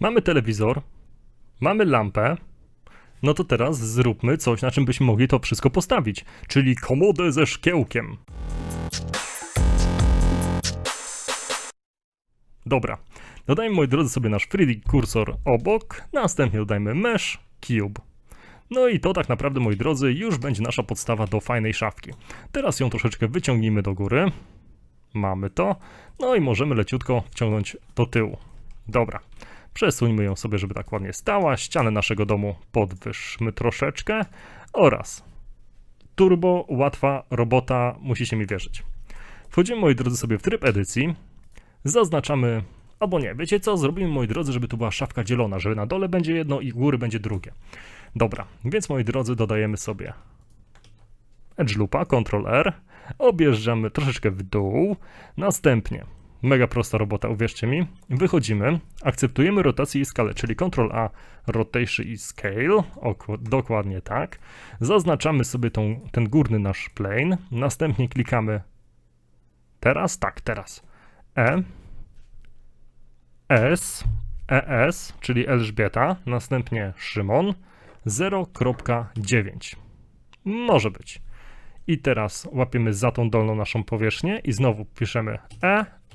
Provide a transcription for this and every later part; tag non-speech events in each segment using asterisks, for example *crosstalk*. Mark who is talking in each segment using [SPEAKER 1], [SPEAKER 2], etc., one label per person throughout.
[SPEAKER 1] Mamy telewizor, mamy lampę. No to teraz zróbmy coś, na czym byśmy mogli to wszystko postawić, czyli komodę ze szkiełkiem. Dobra, dodajmy moi drodzy sobie nasz 3D kursor obok, następnie dodajmy mesh, cube. No i to tak naprawdę, moi drodzy, już będzie nasza podstawa do fajnej szafki. Teraz ją troszeczkę wyciągnijmy do góry. Mamy to. No i możemy leciutko wciągnąć do tyłu. Dobra. Przesuńmy ją sobie, żeby tak ładnie stała. Ścianę naszego domu podwyższmy troszeczkę. Oraz turbo, łatwa robota, musicie mi wierzyć. Wchodzimy, moi drodzy, sobie w tryb edycji. Zaznaczamy, albo nie, wiecie co? Zrobimy, moi drodzy, żeby tu była szafka dzielona, że na dole będzie jedno i góry będzie drugie. Dobra, więc moi drodzy, dodajemy sobie Edge Loopa, Ctrl R, objeżdżamy troszeczkę w dół, następnie, mega prosta robota, uwierzcie mi, wychodzimy, akceptujemy rotację i skalę, czyli Ctrl A, Rotation i Scale, ok, dokładnie tak, zaznaczamy sobie tą, ten górny nasz plane, następnie klikamy teraz, tak, teraz, E, S, ES, czyli Elżbieta, następnie Szymon, 0.9. Może być. I teraz łapiemy za tą dolną naszą powierzchnię i znowu piszemy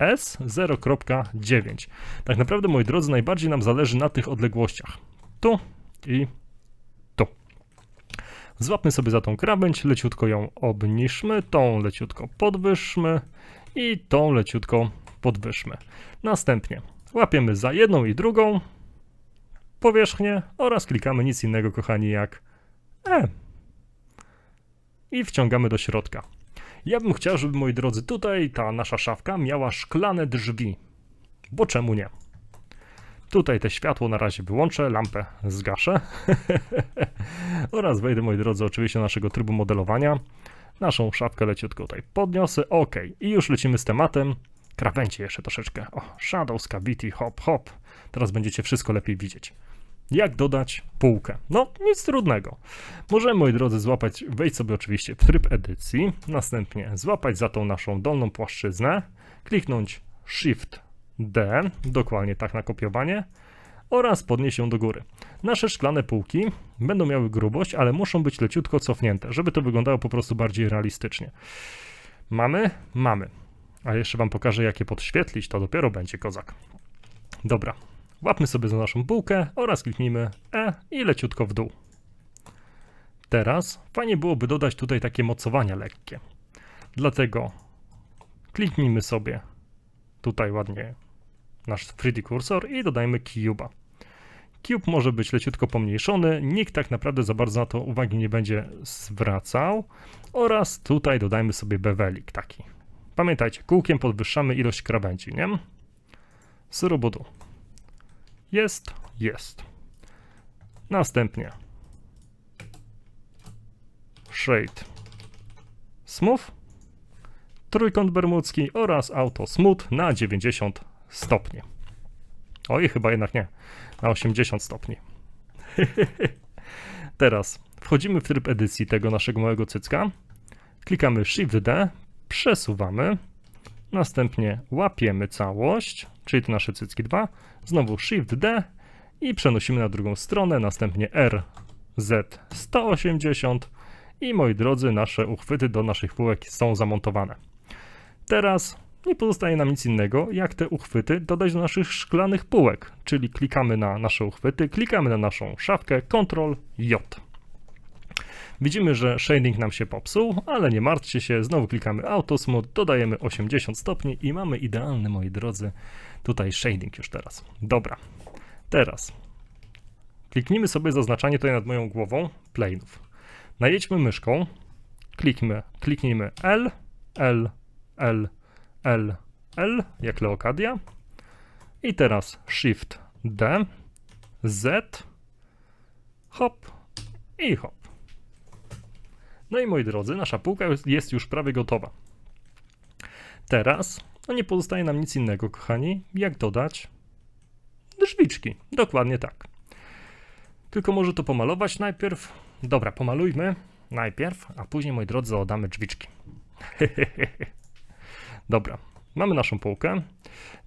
[SPEAKER 1] ES 0.9. Tak naprawdę, moi drodzy, najbardziej nam zależy na tych odległościach. Tu i tu. Złapmy sobie za tą krawędź, leciutko ją obniżmy, tą leciutko podwyższmy i tą leciutko podwyższmy. Następnie łapiemy za jedną i drugą powierzchnię oraz klikamy nic innego, kochani, jak E. I wciągamy do środka. Ja bym chciał, żeby, moi drodzy, tutaj ta nasza szafka miała szklane drzwi. Bo czemu nie? Tutaj te światło na razie wyłączę, lampę zgaszę. *laughs* oraz wejdę, moi drodzy, oczywiście do naszego trybu modelowania. Naszą szafkę leciutko tutaj podniosę. OK. I już lecimy z tematem. Krawędzie jeszcze troszeczkę. O, shadows, cavity, hop, hop. Teraz będziecie wszystko lepiej widzieć. Jak dodać półkę? No, nic trudnego. Możemy, moi drodzy, złapać, wejść sobie oczywiście w tryb edycji, następnie złapać za tą naszą dolną płaszczyznę, kliknąć Shift D, dokładnie tak na kopiowanie, oraz podnieść ją do góry. Nasze szklane półki będą miały grubość, ale muszą być leciutko cofnięte, żeby to wyglądało po prostu bardziej realistycznie. Mamy? Mamy. A jeszcze wam pokażę, jak je podświetlić, to dopiero będzie kozak. Dobra, Łapmy sobie za naszą bułkę oraz kliknijmy E i leciutko w dół. Teraz fajnie byłoby dodać tutaj takie mocowania lekkie. Dlatego kliknijmy sobie tutaj ładnie nasz 3D kursor i dodajmy cube'a. Cube może być leciutko pomniejszony, nikt tak naprawdę za bardzo na to uwagi nie będzie zwracał. Oraz tutaj dodajmy sobie bewelik taki. Pamiętajcie, kółkiem podwyższamy ilość krawędzi, nie? Surubudu. Jest, jest. Następnie. Shade. Smooth, trójkąt bermudzki oraz auto Smooth na 90 stopni. Oj, chyba jednak nie, na 80 stopni. *laughs* Teraz wchodzimy w tryb edycji tego naszego małego cycka, klikamy Shift D, przesuwamy, następnie łapiemy całość, czyli te nasze cycki 2, znowu Shift D i przenosimy na drugą stronę, następnie RZ 180 i moi drodzy, nasze uchwyty do naszych półek są zamontowane. Teraz nie pozostaje nam nic innego, jak te uchwyty dodać do naszych szklanych półek, czyli klikamy na nasze uchwyty, klikamy na naszą szafkę, Ctrl J. Widzimy, że shading nam się popsuł, ale nie martwcie się, znowu klikamy Auto Smooth, dodajemy 80 stopni i mamy idealny, moi drodzy, tutaj shading już teraz. Dobra, teraz kliknijmy sobie zaznaczanie tutaj nad moją głową plane'ów. Najedźmy myszką, klikmy, kliknijmy L, L, L, L, L, jak Leokadia i teraz Shift D, Z, hop i hop. No i moi drodzy, nasza półka jest już prawie gotowa. Teraz no nie pozostaje nam nic innego, kochani, jak dodać drzwiczki. Dokładnie tak. Tylko może to pomalować najpierw. Dobra, pomalujmy najpierw, a później, moi drodzy, oddamy drzwiczki. *laughs* Dobra, mamy naszą półkę.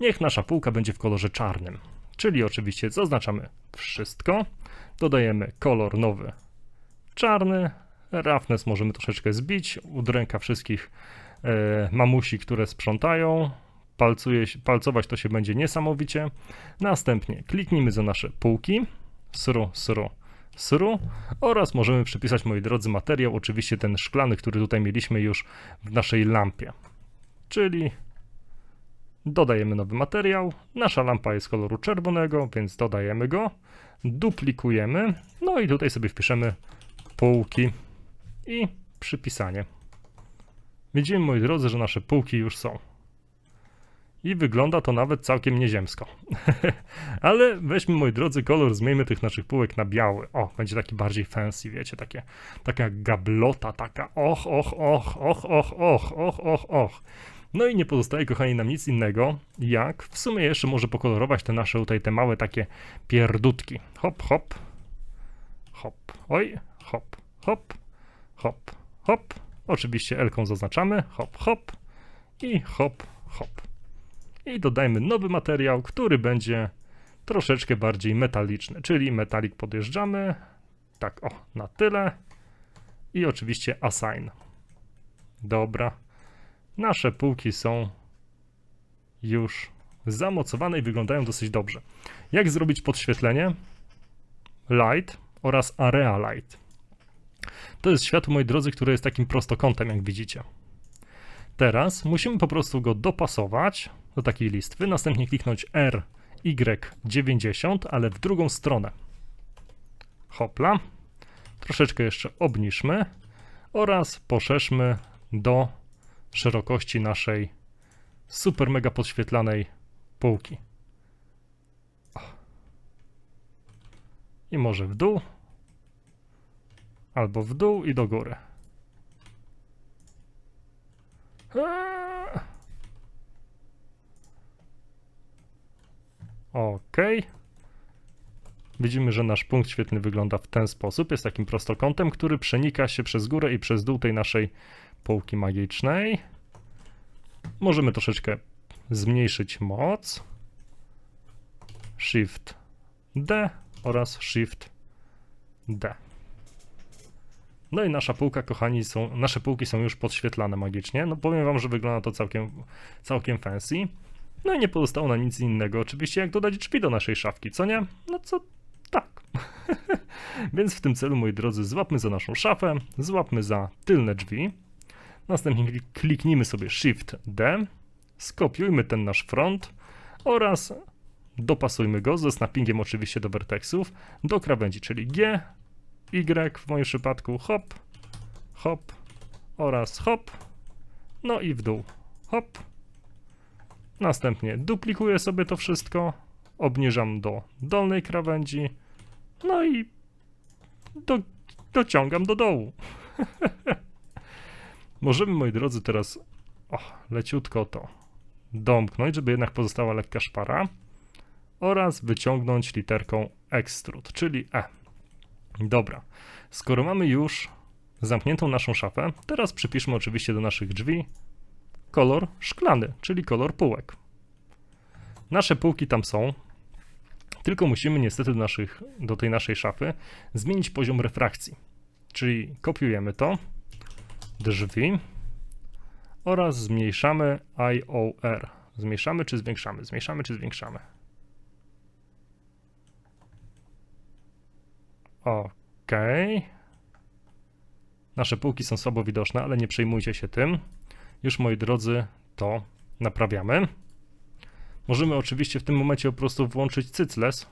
[SPEAKER 1] Niech nasza półka będzie w kolorze czarnym. czyli oczywiście zaznaczamy wszystko, dodajemy kolor nowy czarny, roughness możemy troszeczkę zbić, udręka wszystkich mamusi, które sprzątają, palcuje, palcować to się będzie niesamowicie. Następnie kliknijmy za nasze półki, sru, sru, sru oraz możemy przypisać, moi drodzy, materiał, oczywiście ten szklany, który tutaj mieliśmy już w naszej lampie. Czyli dodajemy nowy materiał, nasza lampa jest koloru czerwonego, więc dodajemy go, duplikujemy, no i tutaj sobie wpiszemy półki i przypisanie. Widzimy, moi drodzy, że nasze półki już są. I wygląda to nawet całkiem nieziemsko. *laughs* Ale weźmy, moi drodzy, kolor, zmieńmy tych naszych półek na biały. O, będzie taki bardziej fancy, wiecie, takie, taka gablota, taka och, och, och, och, och, och, och, och, och. No i nie pozostaje, kochani, nam nic innego, jak w sumie jeszcze może pokolorować te nasze tutaj, te małe takie pierdutki. Hop, hop, hop, oj, hop, hop, hop, hop. Oczywiście Elką zaznaczamy, hop, hop i hop, hop. I dodajmy nowy materiał, który będzie troszeczkę bardziej metaliczny, czyli metalik podjeżdżamy, tak o, na tyle i oczywiście assign. Dobra. Nasze półki są już zamocowane i wyglądają dosyć dobrze. Jak zrobić podświetlenie? Light oraz Area Light. To jest światło, moi drodzy, które jest takim prostokątem, jak widzicie. Teraz musimy po prostu go dopasować do takiej listwy, następnie kliknąć R, Y, 90, ale w drugą stronę. Hopla. Troszeczkę jeszcze obniżmy oraz poszerzmy do szerokości naszej super mega podświetlanej półki. I może w dół, albo w dół i do góry. Ok. Widzimy, że nasz punkt świetlny wygląda w ten sposób. Jest takim prostokątem, który przenika się przez górę i przez dół tej naszej półki magicznej. Możemy troszeczkę zmniejszyć moc. Shift D oraz Shift D. No i nasza półka, kochani, są, nasze półki są już podświetlane magicznie. No powiem wam, że wygląda to całkiem, całkiem fancy. No i nie pozostało na nic innego, oczywiście, jak dodać drzwi do naszej szafki, co nie? No co tak. *laughs* Więc w tym celu, moi drodzy, złapmy za naszą szafę, złapmy za tylne drzwi. Następnie klik- kliknijmy sobie Shift D, skopiujmy ten nasz front oraz dopasujmy go ze snappingiem oczywiście do vertexów do krawędzi, czyli G, Y w moim przypadku hop, hop oraz hop, no i w dół hop. Następnie duplikuję sobie to wszystko, obniżam do dolnej krawędzi, no i do, dociągam do dołu. *laughs* Możemy, moi drodzy, teraz leciutko to domknąć, żeby jednak pozostała lekka szpara oraz wyciągnąć literką extrude, czyli E. Dobra, skoro mamy już zamkniętą naszą szafę, teraz przypiszmy oczywiście do naszych drzwi kolor szklany, czyli kolor półek. Nasze półki tam są, tylko musimy niestety do, naszych, do tej naszej szafy zmienić poziom refrakcji. Czyli kopiujemy to, drzwi oraz zmniejszamy IOR. Zmniejszamy czy zwiększamy? Zmniejszamy czy zwiększamy? Ok. Nasze półki są słabo widoczne, ale nie przejmujcie się tym. Już moi drodzy, to naprawiamy. Możemy oczywiście w tym momencie po prostu włączyć cycles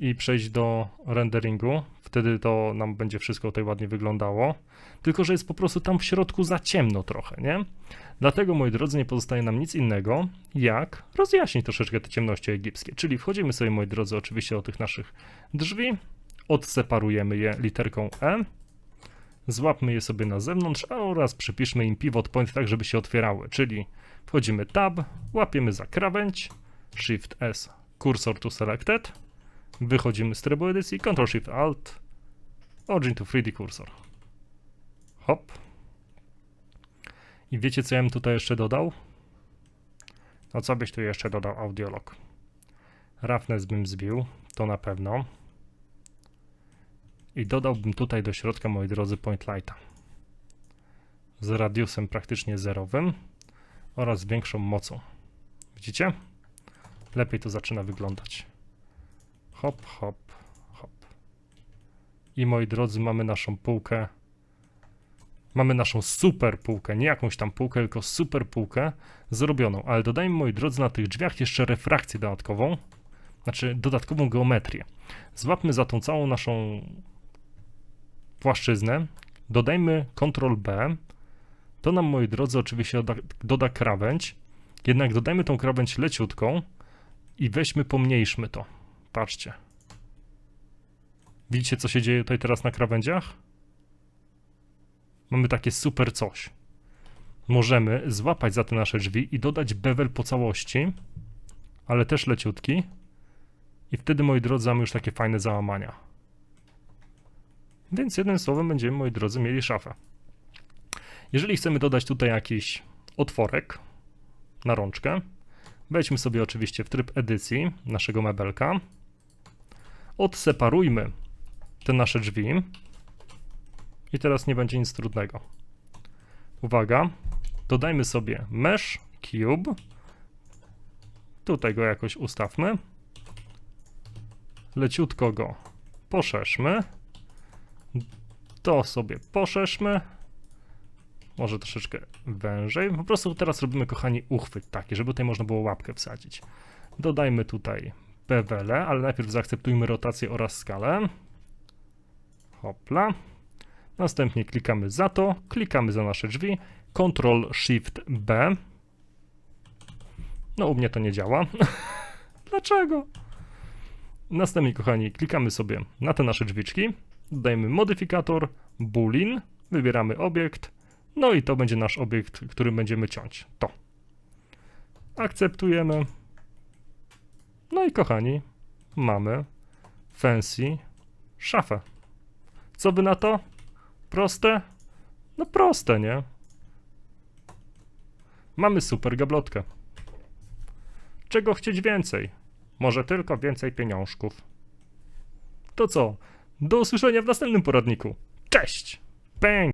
[SPEAKER 1] i przejść do renderingu. Wtedy to nam będzie wszystko tutaj ładnie wyglądało. Tylko, że jest po prostu tam w środku za ciemno trochę, nie? Dlatego, moi drodzy, nie pozostaje nam nic innego, jak rozjaśnić troszeczkę te ciemności egipskie. Czyli wchodzimy sobie, moi drodzy, oczywiście do tych naszych drzwi, odseparujemy je literką E, złapmy je sobie na zewnątrz oraz przypiszmy im pivot point tak, żeby się otwierały, czyli wchodzimy tab, łapiemy za krawędź, shift S, cursor to selected, wychodzimy z trybu edycji, Ctrl Shift Alt, Origin to 3D cursor. Hop. I wiecie co ja bym tutaj jeszcze dodał? No co byś tu jeszcze dodał audiolog? Roughness bym zbił, to na pewno. I dodałbym tutaj do środka, moi drodzy, point lighta. Z radiusem praktycznie zerowym oraz większą mocą. Widzicie? Lepiej to zaczyna wyglądać. Hop, hop, hop. I moi drodzy, mamy naszą półkę. Mamy naszą super półkę, nie jakąś tam półkę, tylko super półkę zrobioną. Ale dodajmy, moi drodzy, na tych drzwiach jeszcze refrakcję dodatkową, znaczy dodatkową geometrię. Złapmy za tą całą naszą płaszczyznę, dodajmy Ctrl B. To nam, moi drodzy, oczywiście doda, doda krawędź. Jednak dodajmy tą krawędź leciutką i weźmy, pomniejszmy to. Patrzcie. Widzicie, co się dzieje tutaj teraz na krawędziach? Mamy takie super coś. Możemy złapać za te nasze drzwi i dodać bevel po całości, ale też leciutki. I wtedy, moi drodzy, mamy już takie fajne załamania. Więc jednym słowem będziemy, moi drodzy, mieli szafę. Jeżeli chcemy dodać tutaj jakiś otworek na rączkę, wejdźmy sobie oczywiście w tryb edycji naszego mebelka. Odseparujmy te nasze drzwi. I teraz nie będzie nic trudnego. Uwaga, dodajmy sobie mesh cube. Tutaj go jakoś ustawmy. Leciutko go poszerzmy. To sobie poszerzmy. Może troszeczkę wężej. Po prostu teraz robimy, kochani, uchwyt taki, żeby tutaj można było łapkę wsadzić. Dodajmy tutaj bevele, ale najpierw zaakceptujmy rotację oraz skalę. Hopla. Następnie klikamy za to, klikamy za nasze drzwi, Ctrl Shift B. No u mnie to nie działa. *laughs* Dlaczego? Następnie, kochani, klikamy sobie na te nasze drzwiczki, dodajemy modyfikator, boolean, wybieramy obiekt, no i to będzie nasz obiekt, którym będziemy ciąć. To. Akceptujemy. No i kochani, mamy fancy szafę. Co by na to? Proste? No proste, nie? Mamy super gablotkę. Czego chcieć więcej? Może tylko więcej pieniążków. To co? Do usłyszenia w następnym poradniku. Cześć! Pęk!